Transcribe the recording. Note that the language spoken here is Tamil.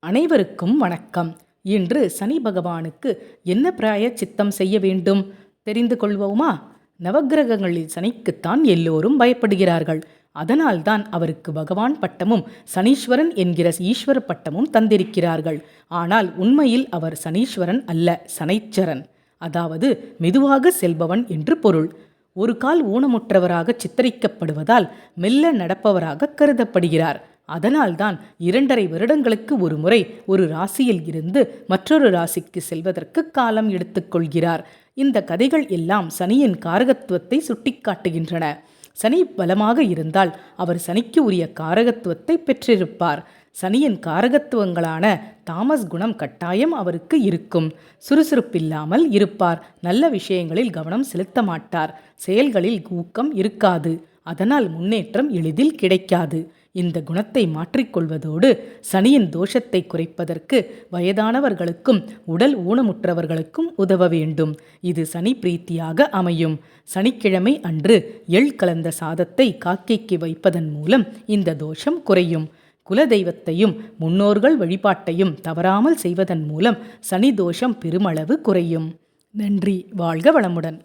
அனைவருக்கும் வணக்கம். இன்று சனி பகவானுக்கு என்ன பிராய சித்தம் செய்ய வேண்டும்? தெரிந்து கொள்வோமா? நவகிரகங்களில் சனிக்குத்தான் எல்லோரும் பயப்படுகிறார்கள். அதனால்தான் அவருக்கு பகவான் பட்டமும் சனீஸ்வரன் என்கிற ஈஸ்வர பட்டமும் தந்திருக்கிறார்கள். ஆனால் உண்மையில் அவர் சனீஸ்வரன் அல்ல சனைச்சரன். அதாவது மெதுவாக செல்பவன் என்று பொருள். ஒரு கால் ஊனமுற்றவராக சித்தரிக்கப்படுவதால் மெல்ல நடப்பவராக கருதப்படுகிறார். அதனால்தான் இரண்டரை வருடங்களுக்கு ஒரு முறை ஒரு ராசியில் இருந்து மற்றொரு ராசிக்கு செல்வதற்கு காலம் எடுத்துக்கொள்கிறார் இந்த கதைகள் எல்லாம் சனியின் காரகத்துவத்தை சுட்டிக்காட்டுகின்றன. சனி பலமாக இருந்தால் அவர் சனிக்கு உரிய காரகத்துவத்தை பெற்றிருப்பார். சனியின் காரகத்துவங்களான தாமஸ் குணம் கட்டாயம் அவருக்கு இருக்கும். சுறுசுறுப்பில்லாமல் இருப்பார். நல்ல விஷயங்களில் கவனம் செலுத்த மாட்டார். செயல்களில் ஊக்கம் இருக்காது. அதனால் முன்னேற்றம் எளிதில் கிடைக்காது. இந்த குணத்தை மாற்றிக்கொள்வதோடு சனியின் தோஷத்தை குறைப்பதற்கு வயதானவர்களுக்கும் உடல் ஊனமுற்றவர்களுக்கும் உதவ வேண்டும். இது சனி பிரீத்தியாக அமையும். சனிக்கிழமை அன்று எள் கலந்த சாதத்தை காக்கைக்கு வைப்பதன் மூலம் இந்த தோஷம் குறையும். குலதெய்வத்தையும் முன்னோர்கள் வழிபாட்டையும் தவறாமல் செய்வதன் மூலம் சனி தோஷம் பெருமளவு குறையும். நன்றி. வாழ்க வளமுடன்.